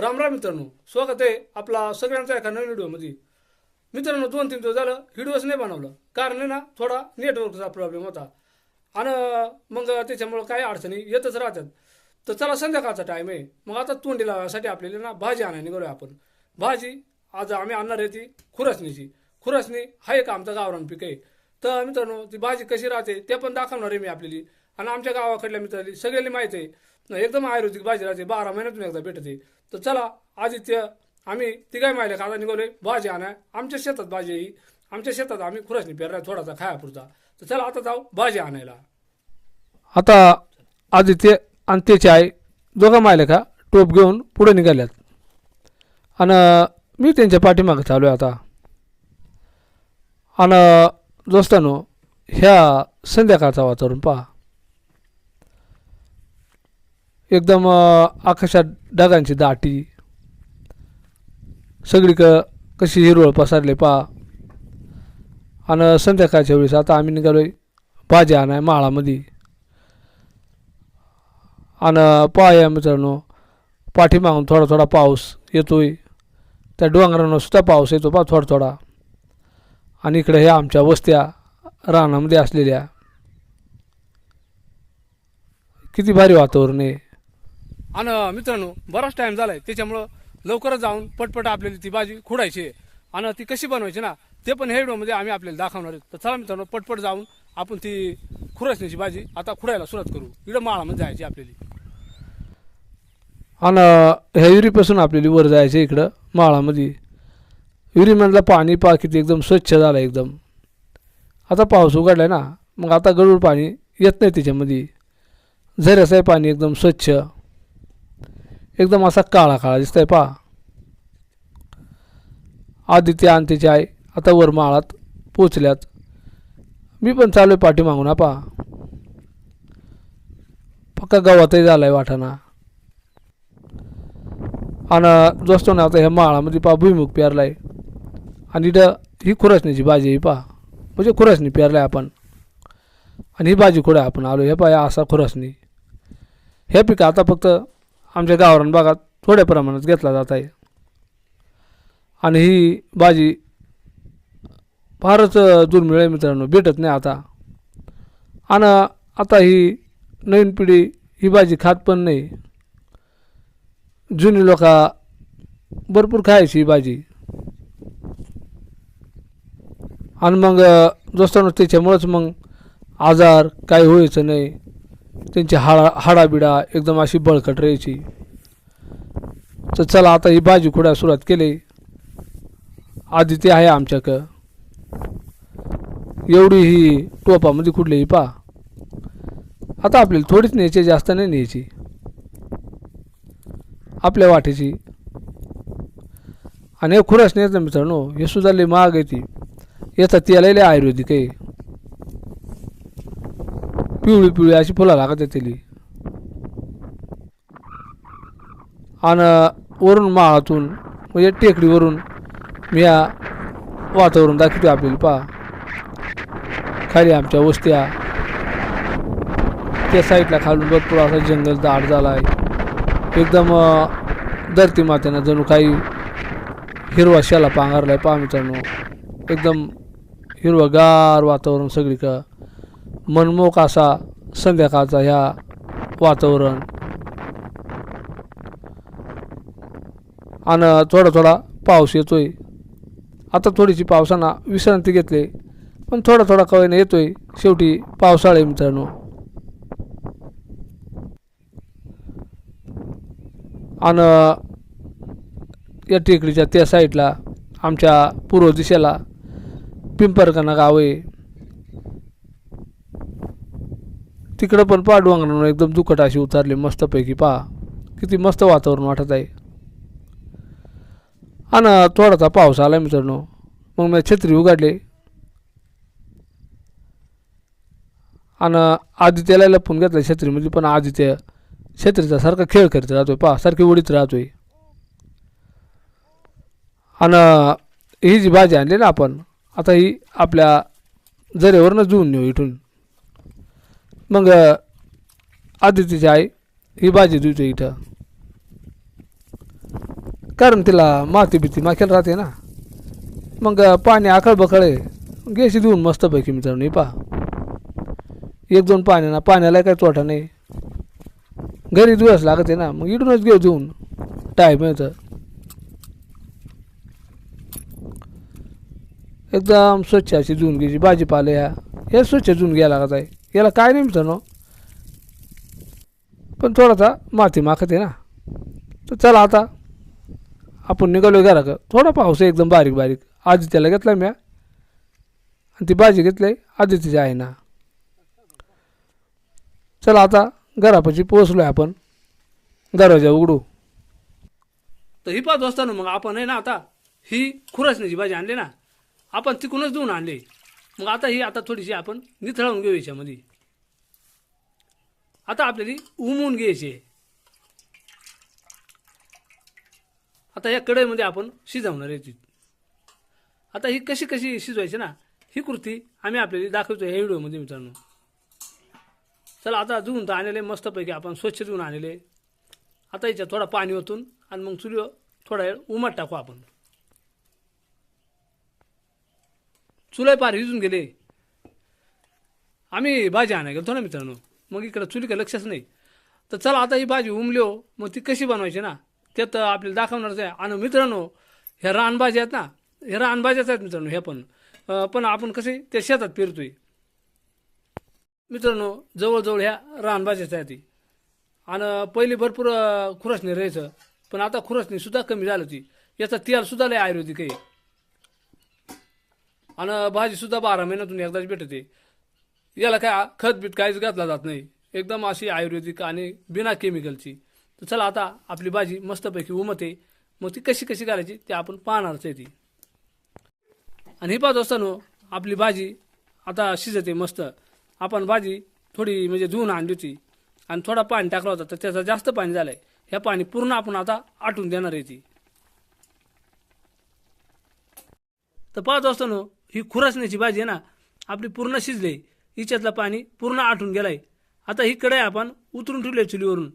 राम राम मित्रांनो स्वागत आहे आपला सगळ्यांचा एका नवीन व्हिडिओमध्ये. मित्रांनो दोन तीन दिवस झालं व्हिडिओच नाही बनवलं. कारण आहे ना थोडा नेटवर्कचा प्रॉब्लेम होता. आणि मग त्याच्यामुळं काही अडचणी येतच राहतात. तर चला संध्याकाळचा टाईम आहे. मग आता तोंडी लावायसाठी आपल्याला ना भाजी आणायला निघालोय आपण. भाजी आज आम्ही आणणार आहे ती खुरसणीची खुरसणी हा एक आमचा गावरान पीक आहे. तर मित्रांनो ती भाजी कशी राहते ते पण दाखवणार आहे मी आपल्याला. आणि आमच्या गावाकडल्या मित्राली सगळ्यांनी माहिती आहे एकदम आयुर्वेदिक भाजी राहते बारा महिन्यातून एकदा भेटते. तर चला आदित्य आम्ही तिघाही माहिल्या का आता भाजी आणाय आमच्या शेतात भाजी आहे आमच्या शेतात आम्ही खुरसणी पेरणार थोडासा खायापुरता. तर चला आता जाऊ भाजी आणायला. आता आदित्य आणि त्याची आई दोघं मायले का? टोप घेऊन पुढे निघाल्यात. आणि मी त्यांच्या पाठीमागं चालू आहे आता. आणि दोस्तानो ह्या संध्याकाळचा वातावरण पहा. एकदम आकाशात ढगांची दाटी. सगळीक कशी हिरवळ पसरले पहा. आणि संध्याकाळच्या वेळेस आता आम्ही निघालोय भाज्या आणाय माळामध्ये. आणि पहा या मित्रांनो पाठीमागून थोडा थोडा पाऊस येतोय. त्या डोंगरांनासुद्धा पाऊस येतो पहा थोडा थोडा. आणि इकडे ह्या आमच्या वस्त्या रानामध्ये असलेल्या. किती भारी वातावरण आहे. आणि मित्रांनो बराच टाइम झालाय. त्याच्यामुळं लवकरच जाऊन पटपट आपल्याला ती भाजी खुडायची आणि ती कशी बनवायची ना ते पण हे व्हिडिओमध्ये आम्ही आपल्याला दाखवणार आहे. तर चला मित्रांनो पटपट जाऊन आपण ती खुरसण्याची भाजी आता खुडायला सुरुवात करू. इकडं माळामध्ये जायची आपल्याला. आणि ह्या विहिरीपासून आपल्याला वर जायचं इकडं माळामध्ये. विहिरीमधलं पाणी पा किती एकदम स्वच्छ झालं एकदम. आता पाऊस उघडला आहे ना मग आता गळूळ पाणी येत नाही त्याच्यामध्ये. झऱ्याचं आहे पाणी एकदम स्वच्छ. एकदम असा काळा काळा दिसतोय पा आदित्य आणि त्याची आई आता वर माळात पोचल्यात मी पण चालू आहे पाठी मागून हा पा पक्का गावातही झालाय वाटाणा. आणि जोस्तो ना आता ह्या माळामध्ये पा भुईमुग पेरलाय. आणि इथं ही खुरसण्याची भाजी आहे ही पा म्हणजे खुरसणी पेरलाय आपण. आणि ही भाजी कुठं आपण आलो हे पहा असा खुरसणी हे पिकं आता फक्त आमच्या गावरान भागात थोड्या प्रमाणात घेतला जात आहे. आणि ही भाजी फारच दुर्मिळ आहे मित्रांनो भेटत नाही आता. आणि आता ही नवीन पिढी ही भाजी खात पण नाही. जुनी लोक भरपूर खायची ही भाजी. आणि मग दोस्तांनो त्याच्यामुळंच मग आजार काही व्हायचं नाही. त्यांची हाडा हाडाबिडा एकदम अशी बळकट राहायची. तर चला आता ही भाजी खुडा सुरुवात केली? आदिती आहे आमच्याकडं. एवढी ही टोपामध्ये कुठलीही पा. आता आपल्याला थोडीच न्यायची जास्त नाही न्यायची. आपल्या वाटेची. आणि हे खुरास नाही मित्रांनो हे सुद्धा लई महाग आहे ती. याचा तेलाही लय आयुर्वेदिक आहे. पिवळी पिवळी अशी फुलं लागत त्याली आणि वरून माळातून म्हणजे टेकडीवरून मी या वातावरण दाखवतो आपल्याला पहा खाली आमच्या वस्त्या त्या साईडला खालून भरपूर असा जंगल दाट झाला आहे एकदम धरती मातेनं जणू काही हिरवा शाला पांघरलाय पहा मित्रांनो एकदम हिरवगार वातावरण सगळीकडं मनमोक असा संध्याकाळचा ह्या वातावरण. आणि थोडा थोडा पाऊस येतोय. आता थोडीशी पावसानं विश्रांती घेतली पण थोडा थोडा कवेनं येतोय. शेवटी पावसाळे मित्रांनो. आणि या टेकडीच्या त्या साईडला आमच्या पूर्व दिशेला पिंपरकणा गाव आहे. तिकडं पण पहा एकदम दुखट अशी उतरली मस्तपैकी पहा. किती मस्त वातावरण वाटत आहे. आणि थोडासा पाऊस आला मित्रांनो. मग मी छत्री उघडली. आणि आदित्यला लपून घेतलं छत्रीमध्ये पण आदित्य छत्रीचा सारखा खेळ करत राहतोय पहा सारखी उडीत राहतोय. आणि ही जी भाजी आणली ना आपण आता ही आपल्या जरेवरनं जुळून नेऊ इथून. मग आदित्यची आई ही भाजी देतो इथं. कारण तिला माती बिती माखेल राहते ना. मग पाणी आकळ आहे. घ्यायची देऊन मस्तपैकी मित्रांनो हे पहा. एक दोन पाण्याना पाण्याला काही तोटा नाही. घरी दिवस लागत आहे ना मग इकडूनच घेऊ देऊन. टाईम येतं एकदम स्वच्छ अशी धुवून घ्यायची भाजीपाला ह्या. हे स्वच्छ धुवून घ्यायला लागत आहे. याला काय नाही मित्रांनो पण थोडासा माती माखत आहे ना. तर चला आता आपण निघालो घरा का थोडा पाऊस आहे एकदम बारीक बारीक. आदित्याला घेतला म्या. आणि ती भाजी घेतली आहे आदित्यची आहे ना. चला आता घरापाशी पोहोचलो आहे आपण. दरवाजा उघडू. तर ही पाच वाजता ना मग आपण आहे ना आता ही खुरासण्याची भाजी आणली ना. आपण तिकूनच देऊन आणली. मग आता ही आता थोडीशी आपण निथळवून घेऊ याच्यामध्ये. आता आपल्याला उमवून घ्यायची. आहे आता या कढईमध्ये आपण शिजवणार आहे आता ही कशी कशी शिजवायची ना ही कृती आम्ही आपल्याला दाखवतो ह्या व्हिडिओमध्ये मित्रांनो. चला आता धुवून तर आणले मस्तपैकी आपण स्वच्छ धुवून आणले. आता याच्यात थोडा पाणी ओतून आणि मग चुलीवर थोडा वेळ उमट टाकू आपण. चुलाय पार विजून गेले. आम्ही भाजी आणायला गेलो ना मित्रांनो. मग इकडं चुलीकडे लक्षच नाही. तर चला आता ही भाजी उमल्यो मग ती कशी बनवायची ना त्यात आपल्याला दाखवणारच आहे. आणि मित्रांनो ह्या रानभाज्या आहेत ना ह्या रानभाज्याच आहेत मित्रांनो ह्या पण. पण आपण कसे त्या शेतात पेरतोय. मित्रांनो जवळजवळ ह्या रानभाज्याच आहेत ती. आणि पहिले भरपूर खुरसणी राहायचं. पण आता खुरसणी सुद्धा कमी झालं होती. याचा तेल सुद्धा लय आयुर्वेदिक आहे आणि भाजीसुद्धा बारा महिन्यातून एकदाच भेटते. याला काय खत बीत काहीच घातला जात नाही. एकदम अशी आयुर्वेदिक आणि बिना केमिकलची तर चला आता आपली भाजी मस्तपैकी उमते. मग ती कशी कशी घालायची ते आपण पाहणारच आहे ती. आणि हे पाहत असताना आपली भाजी आता शिजते मस्त. आपण भाजी थोडी म्हणजे धुवून आणली होती. आणि थोडा पाणी टाकला होता तर त्याचं जास्त पाणी झालंय. ह्या पाणी पूर्ण आपण आता आटून देणार आहे ती. तर पाहत असताना ही खुरासण्याची भाजी आहे ना आपली पूर्ण शिजली हिच्यातलं पाणी पूर्ण आटून गेलाय. आता ही कढई आपण उतरून ठेवली चुलीवरून.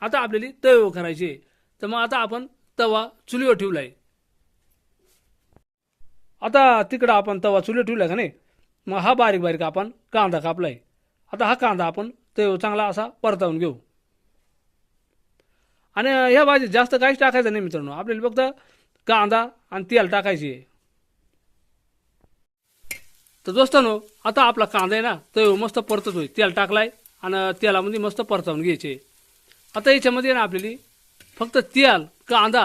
आता आपल्याला तवे करायची तर मग आता आपण तवा चुलीवर ठेवलाय. आता तिकडं आपण तवा चुलीवर ठेवलाय का नाही? मग हा बारीक बारीक आपण कांदा कापलाय. आता हा कांदा आपण तव चांगला असा परतावून घेऊ. आणि ह्या भाजीत जास्त काहीच टाकायचं नाही मित्रांनो. आपल्याला फक्त कांदा आणि तेल टाकायची आहे. तर दोस्तानो आता आपला कांदा आहे ना तो मस्त परततोय तेल टाकलाय आणि तेलामध्ये मस्त परतावून घ्यायचे. आता याच्यामध्ये ना आपल्याला फक्त तेल कांदा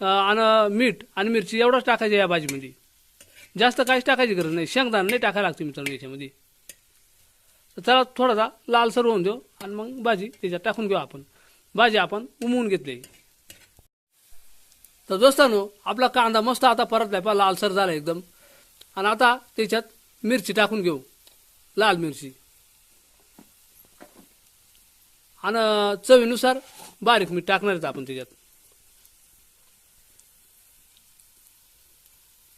आणि मीठ आणि मिरची एवढंच टाकायचं या भाजीमध्ये. जास्त काहीच टाकायची गरज नाही. शेंगदाणा नाही टाकायला लागते मित्रांनो याच्यामध्ये. तर त्याला थोडासा लालसर होऊन देऊ आणि मग भाजी त्याच्यात टाकून घेऊ आपण. भाजी आपण उमवून घेतली. तर दोस्तानो आपला कांदा मस्त आता परतलाय पहा लालसर झाला एकदम. आणि आता त्याच्यात मिरची टाकून घेऊ. लाल मिरची. आणि चवीनुसार बारीक मीठ टाकणार आपण त्याच्यात.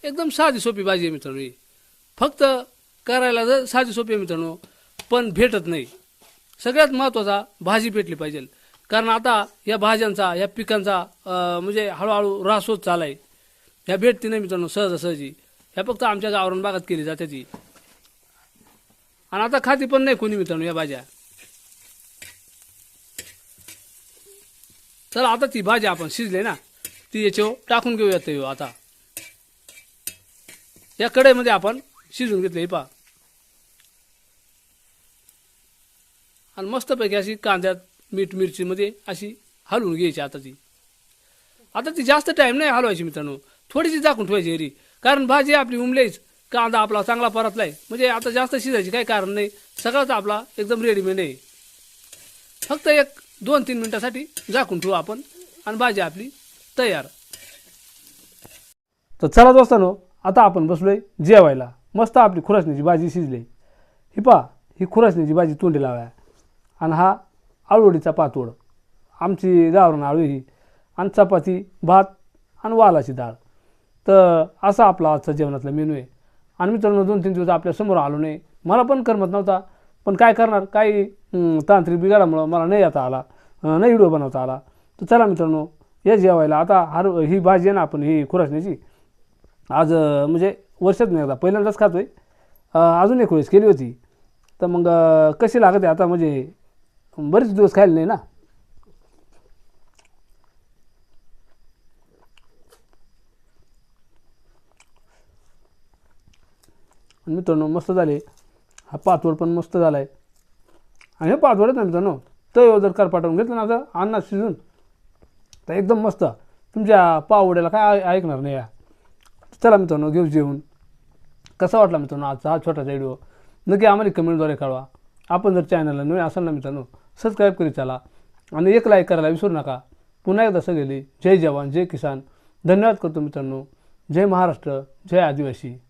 एकदम साधी सोपी भाजी आहे मित्रांनो ही. फक्त करायला जर साधी सोपी आहे मित्रांनो पण भेटत नाही. सगळ्यात महत्त्वाचा भाजी भेटली पाहिजे. कारण आता या भाज्यांचा या पिकांचा म्हणजे हळूहळू ऱ्हास होत चालाय ह्या भेटते नाही मित्रांनो सहजासहजी. ह्या फक्त आमच्या गावरान भागात केली जाते ती. आणि आता खाती पण नाही कोणी मित्रांनो या भाज्या. चला आता ती भाजी आपण शिजले ना ती याच्यावर टाकून घेऊया ते आता. या कढईमध्ये आपण शिजून घेतले पा आणि मस्तपैकी अशी कांद्यात मीठ मिरचीमध्ये अशी हलवून घ्यायची आता ती. आता ती जास्त टाईम नाही हलवायची मित्रांनो. थोडीशी झाकून ठेवायची एरी कारण भाजी आपली उमलेच. कांदा आपला चांगला परतलाय. म्हणजे आता जास्त शिजायची काही कारण नाही. सगळंच आपला एकदम रेडीमेड आहे. फक्त एक दोन तीन मिनिटासाठी झाकून ठेवू आपण आणि भाजी आपली तयार. तर चला दोस्तानो आता आपण बसलोय जेवायला. मस्त आपली खुरासण्याची भाजी शिजली. ही पा ही खुरासण्याची भाजी तोंडी लावाया आणि हा आळूवडीचा पातोड. आमची गावरण आळू ही. आणि चपाती भात आणि वालाची डाळ. तर असा आपला आजचा जेवणातला मेनू आहे. आणि मित्रांनो दोन तीन दिवस आपल्यासमोर आलो नाही. मला पण करमत नव्हता. पण काय करणार? काही तांत्रिक बिघाडामुळं मला नाही येता आला. नाही व्हिडिओ बनवता आला. तर चला मित्रांनो या जेवायला आता हर ही भाजी आहे ना आपण ही खुरासण्याची. आज म्हणजे वर्षात नाही एकदा पहिल्यांदाच खातो आहे अजून एक वेळेस केली होती. तर मग कशी लागते आता? म्हणजे बरेच दिवस खायला नाही ना? मित्रांनो मस्त झाले. हा पाचवड पण मस्त झाला आहे आणि हे पाचवडच ना मित्रांनो तव जर कर पाठवून घेतलं ना आता अन्नात शिजून तर एकदम मस्त. तुमच्या पावड्याला काय ऐ- ऐकणार नाही या. चला मित्रांनो घेऊ जेवून कसा वाटला मित्रांनो आजचा हा छोटासा व्हिडिओ? नक्की आम्हाला कमेंटद्वारे कळवा. आपण जर चॅनलला नवीन असाल ना मित्रांनो सबस्क्राईब करीत चला आणि एक लाईक करायला विसरू नका. पुन्हा एकदा सगळे जय जवान जय किसान. धन्यवाद करतो मित्रांनो. जय महाराष्ट्र जय आदिवासी.